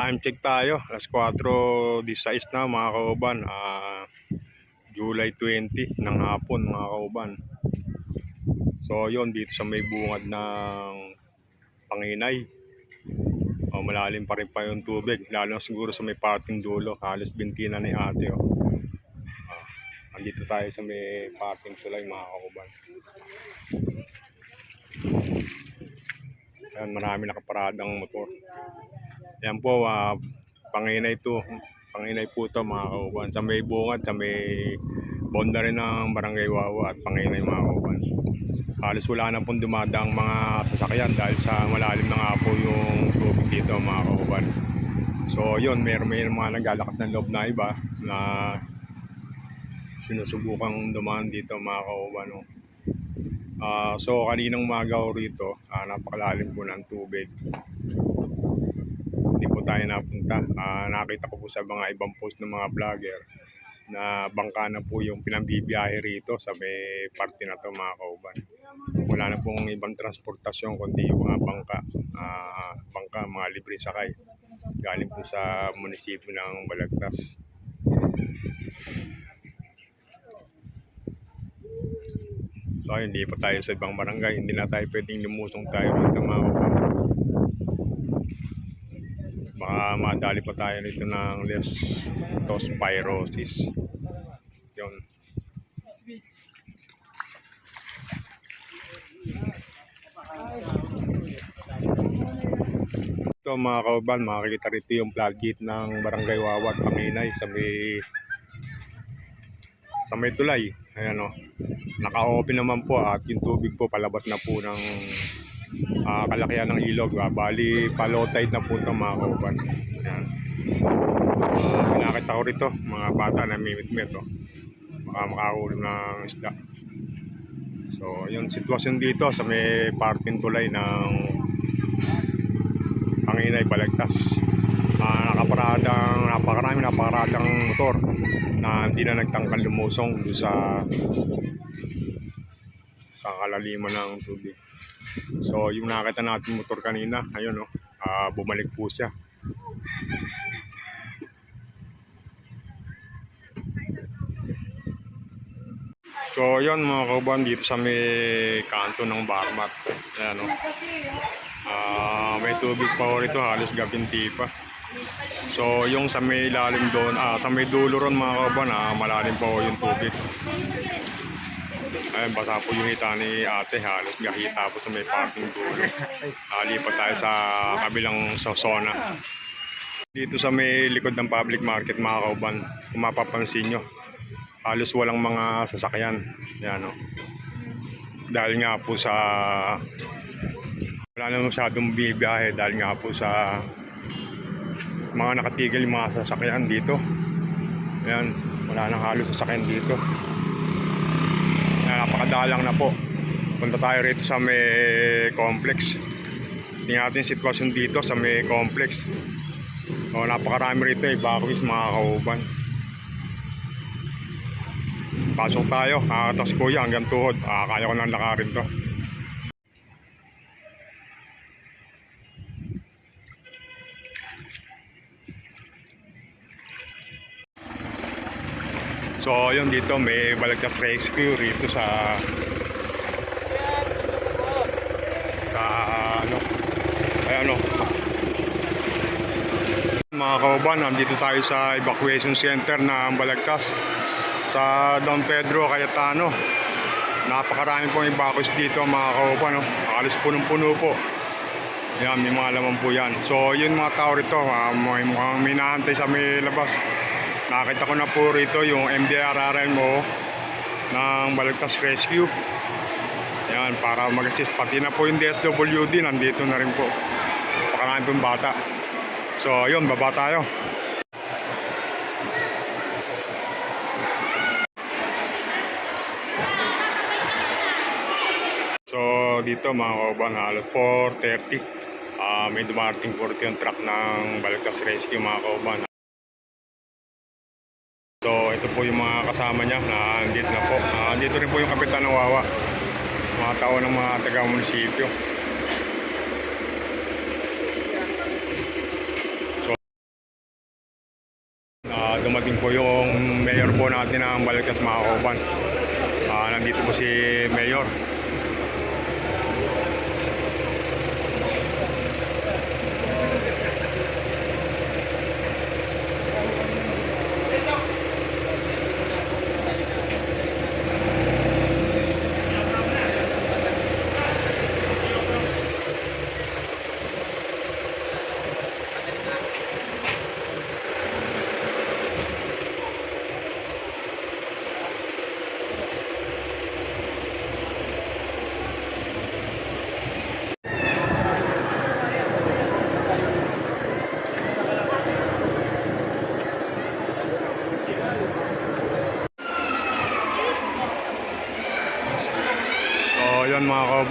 time check tayo. Alas 4.16 na mga kauban. Ah, July 20 ng hapon mga kauban. So yon dito sa may bungad ng Panginay. Oh, malalim pa rin pa yung tubig. Lalo na siguro sa may parting dulo. Halos binti na ni ate. Oh. Ah, andito tayo sa may parting tulay mga kauban. Ayan, marami nakaparadang motor. Yan po, ah, Panginay to. Panginay po to mga kauban. Sa may bungad, sa may bonda rin ng Barangay Wawa at Panginay mga kauban. Halos wala na pong dumadang mga sasakyan dahil sa malalim na nga po yung tubig dito mga kauban. So yun, meron may mga naglalakas ng loob na iba na sinusubukang dumaan dito mga kauban. No? Ah, so kaninang magaw rito, ah, napakalalim po ng tubig. Po tayo napunta. Ah, nakita ko po sa mga ibang post ng mga vlogger na bangka na po yung pinambibiyahe rito sa may parte na to mga kauban. Wala na pong ibang transportasyon kundi yung mga bangka, ah, bangka, mga libre sakay. Galing po sa munisipyo ng Balagtas. So hindi pa tayo sa ibang barangay. Hindi na tayo pwedeng lumusong tayo rito mga kauban. Baka madali pa tayo rito ng leptospirosis. Yun. Ito mga kauban, makikita rito yung floodgate ng Barangay Wawat, Panginay sa may sa may tulay. Ayan o. Naka-open naman po at yung tubig po palabas na po ng ah, kalakihan ng ilog. Ah, bali, pa-low tide na po ito mga kauban. Ayan. Uh, nakita ko rito, mga bata na mimit-mit. Oh. Baka makahulog ng isda. So, yung sitwasyon dito sa may parking tulay ng Panginay Balagtas. Uh, nakaparadang, napakarami napakaradang motor na hindi na nagtangkal lumusong sa sa kalaliman ng tubig. So, yung nakita natin motor kanina, ayun oh, ah, bumalik po siya. So, yun mga kauban dito sa may kanto ng Barmat. Ayan o. Ah, may tubig pa rito, halos gabinti pa. So, yung sa may lalim doon, ah, sa may dulo ron mga kauban, ah, malalim pa ho yung tubig. Ayun, basa po yung hita ni ate, halos gahita po sa may parking dulo. Ah, lipat tayo sa kabilang sa zona. Dito sa may likod ng public market mga kauban, kung mapapansin nyo, halos walang mga sasakyan. Yan o. Dahil nga po sa wala na masyadong bibiyahe dahil nga po sa mga nakatigil mga sasakyan dito. Ayan, wala nang halos sasakyan dito. Napakadalang na po. Punta tayo rito sa may complex. Tingnan natin sitwasyon dito sa may complex. O, napakarami rito, evacuees mga kauban. Pasok tayo, kakatak si kuya hanggang tuhod. Ah, kaya ko nang lakarin to. So, yun dito may Balagtas Rescue rito sa sa ano ay ano mga kauban, nandito tayo sa evacuation center ng Balagtas sa Don Pedro, Cayetano. Napakarami pong evacuees dito mga kauban. No? Alis punong-puno po. Yan, may mga laman po yan. So, yun mga tao rito, uh, may mukhang minahantay sa may labas. Nakita ko na po rito yung MDRRMO ng Balagtas Rescue. Yan, para mag-assist. Pati na po yung DSWD, nandito na rin po. Pakarami pong bata. So, yun, baba tayo. So, dito mga kauban, halos 4.30. Ah, may dumarating po rito yung truck ng Balagtas Rescue mga kauban. kasama niya ah, na andit na po. Ah, uh, dito rin po yung kapitan ng Wawa. Mga tao ng mga taga-munisipyo. So, uh, dumating po yung mayor po natin ng Balagkas Makakoban. Uh, nandito po si mayor.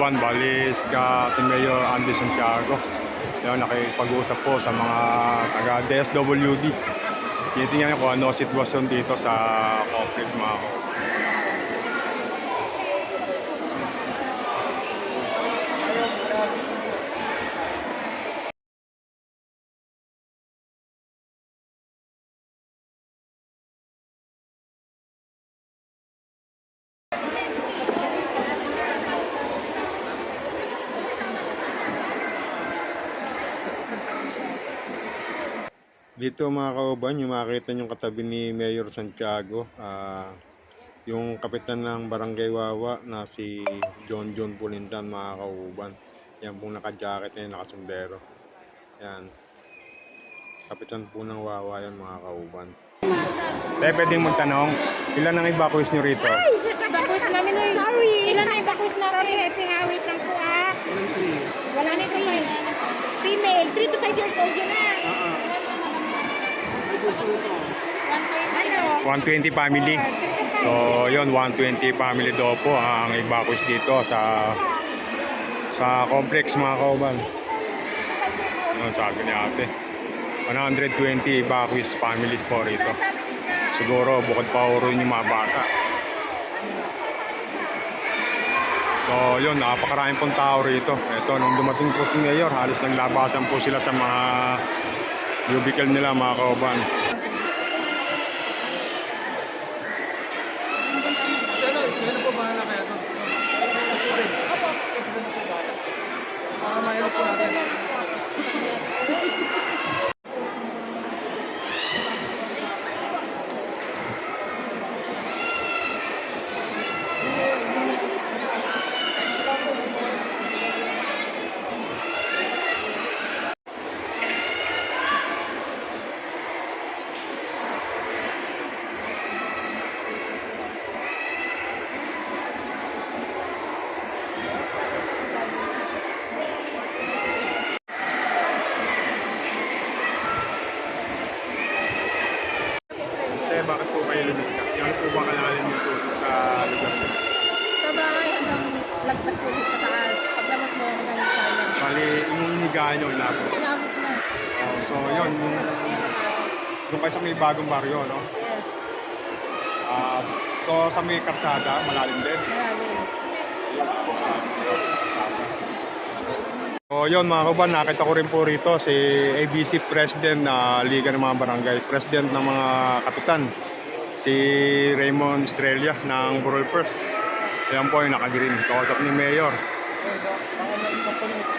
Kauban, balis ka si Mayor Andy Santiago. Yun, nakipag-usap po sa mga taga DSWD. Titingnan ko ano sitwasyon dito sa complex mga kauban. Dito mga kauban, yung makita yung katabi ni Mayor Santiago, ah, yung kapitan ng Barangay Wawa na si John John Pulintan mga kauban. Yan pong naka-jacket na yun, nakasundero. Yan. Kapitan po ng Wawa yan mga kauban. Tayo pwedeng magtanong, ilan ang evacuees nyo rito? Bakus namin eh. Sorry. Ilan na yung bakus natin? Sorry, happy hawit lang po ah. Wala na ito eh. Female, 3 to 5 years old yun ah. Ano? 120 family. So, yon 120 family daw po ang evacuees dito sa sa complex mga kauban. Ano sabi ni ate? 120 evacuees families po rito. Siguro bukod pa uro yung mga bata. So, yun, napakaraming pong tao rito. Ito, nung dumating po si Mayor, halos naglabasan po sila sa mga cubicle nila, mga kauban. Ano, ano po bahala kaya ito? Para mahirap po natin. Eh, bakit po kayo lumikas? Yan po ba kalalim niyo po sa lugar niyo? Sa bahay hanggang lagpas po dito pataas. Paglabas mo hanggang tayo. Bali, iniinigaan niyo inabot. Inabot na. Oh, so, yun, yung, yung kayo sa may bagong baryo, no? Yes. Ah, so, sa may karsada, malalim din. Malalim. So, yun mga kaban, nakita ko rin po rito si ABC President na Liga ng mga Barangay, President ng mga Kapitan, si Raymond Estrella ng Burol First. Yan po yung nakagreen, kausap ni Mayor. Dapat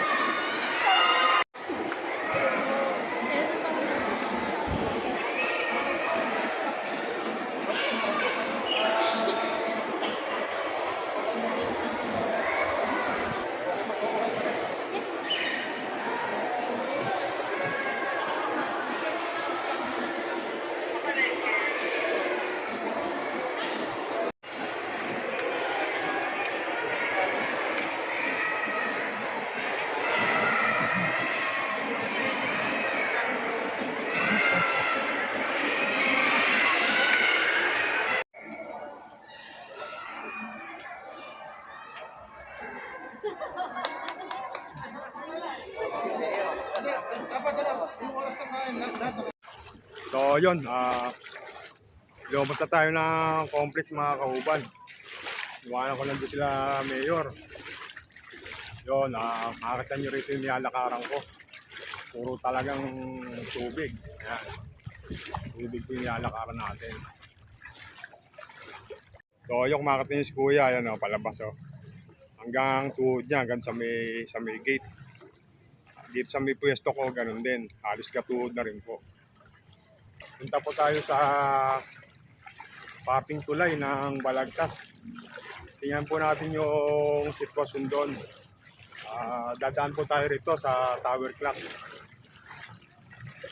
So, yun, ah, lumabas na tayo ng complex mga kauban. Iwanan ko lang doon sila mayor. Yun, ah, makakita nyo rito yung nilalakaran ko. Puro talagang tubig. Yan. Tubig po yung nilalakaran natin. So, yung kumakating si Kuya, yan o, palabas o. Hanggang tuhod niya, hanggang sa may, sa may gate. Dito sa may pwesto ko, ganun din. Halos katuhod na rin po. Punta po tayo sa Paping Tulay ng Balagtas. Tingnan po natin yung sitwasyon doon. Ah, dadaan po tayo rito sa tower clock.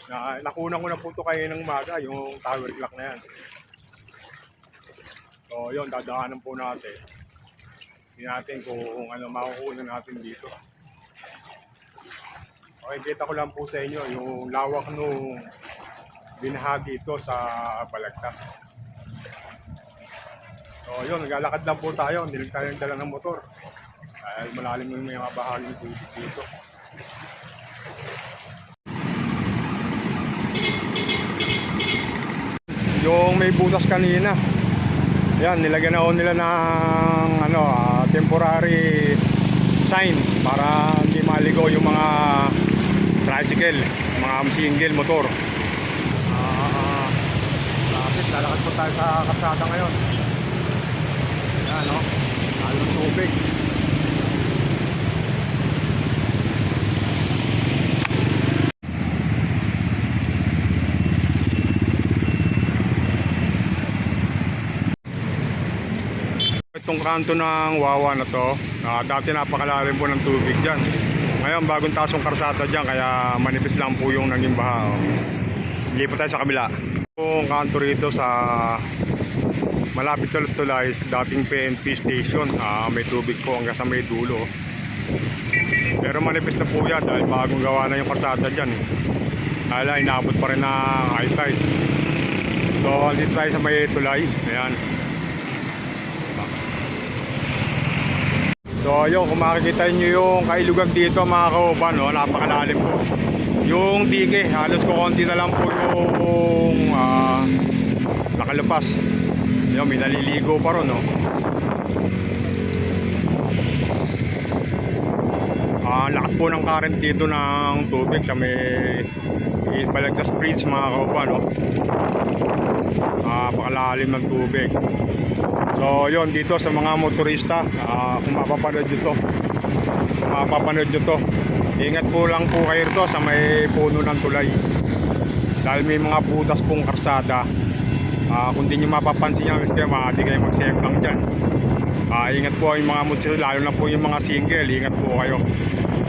Na, nakuna ko na po ito kayo ng umaga, yung tower clock na yan. So yun, dadaanan po natin. Tingnan natin kung ano makukuha natin dito. Okay, kita ko lang po sa inyo yung lawak nung binahagi ito sa Balagtas. So yun, naglalakad lang po tayo, lang tayo dala ng motor. Dahil malalim yung mga bahaging tubig dito. Yung may butas kanina. Yan, nilagyan na nila ng ano, ah, temporary sign para hindi maligo yung mga tricycle, mga single motor. Ah, lapit, lalakad po tayo sa kalsada ngayon. Yan, no? Halong tubig. Itong kanto ng Wawa na to, ah, dati napakalalim po ng tubig dyan. Ngayon, bagong tasong karsada dyan, kaya manipis lang po yung naging baha. Oh. Lipat tayo sa kabila. Yung kanto rito sa malapit sa Tulay, dating PNP station. Ah, may tubig po hanggang sa may dulo. Pero manipis na po yan dahil bagong gawa na yung karsada dyan. eh. Ala, inaabot pa rin ng high tide. So, dito tayo sa may tulay. Ayan. So ayun, kung makikita nyo yung kailugan dito mga kauban, no, napakalalim po. Yung dike, halos ko konti na lang po yung ah, nakalupas. Yun, may naliligo pa ron, no. Ah, lakas po ng current dito ng tubig sa may Balagtas Bridge mga kauban, no. Napakalalim ng tubig. So yon dito sa mga motorista, ah, kung mapapanood nyo to, kung mapapanood nyo to, ingat po lang po kayo rito sa may puno ng tulay. Dahil may mga butas pong karsada. Ah, kung di nyo mapapansin yan, miski maaari kayo magsemplang dyan. Ah, ingat po yung mga motorista, lalo na po yung mga single, ingat po kayo.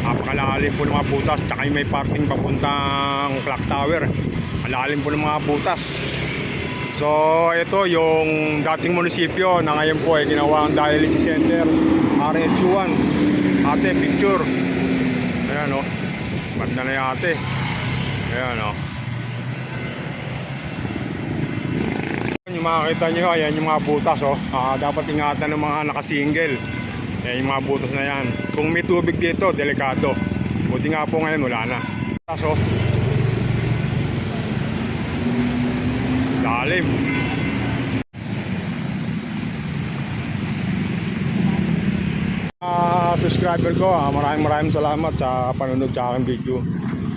Napakalalim po ng mga butas, tsaka may parking papuntang clock tower. Malalim po ng mga butas. So, ito yung dating munisipyo na ngayon po ay ginawa ang dialysis center, RH1. Ate, picture. Ayan o. Banda na yung ate. Ayan o. Yung makakita nyo, ayan yung mga butas o. Ah, dapat ingatan ng mga nakasingle. Ayan yung mga butas na yan. Kung may tubig dito, delikado. Buti nga po ngayon, wala na. Butas o. Lalim. Ah, subscriber ko, ah, maraming maraming salamat sa panonood sa aking video.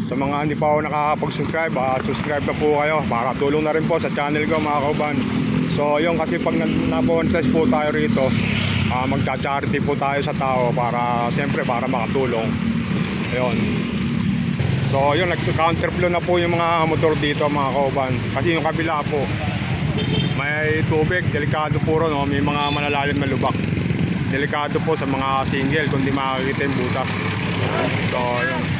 Sa mga hindi pa ako nakakapag-subscribe, ah, subscribe na po kayo para tulong na rin po sa channel ko mga kauban. So yun kasi pag na-monetize po tayo rito, ah, magcha-charity po tayo sa tao para siyempre para makatulong. Ayun. So yun, nag-counterflow na po yung mga motor dito mga kauban. Kasi yung kabila po, may tubig, delikado puro no, may mga malalalim na lubak. Delikado po sa mga single kung di makakita yung butas. So yun.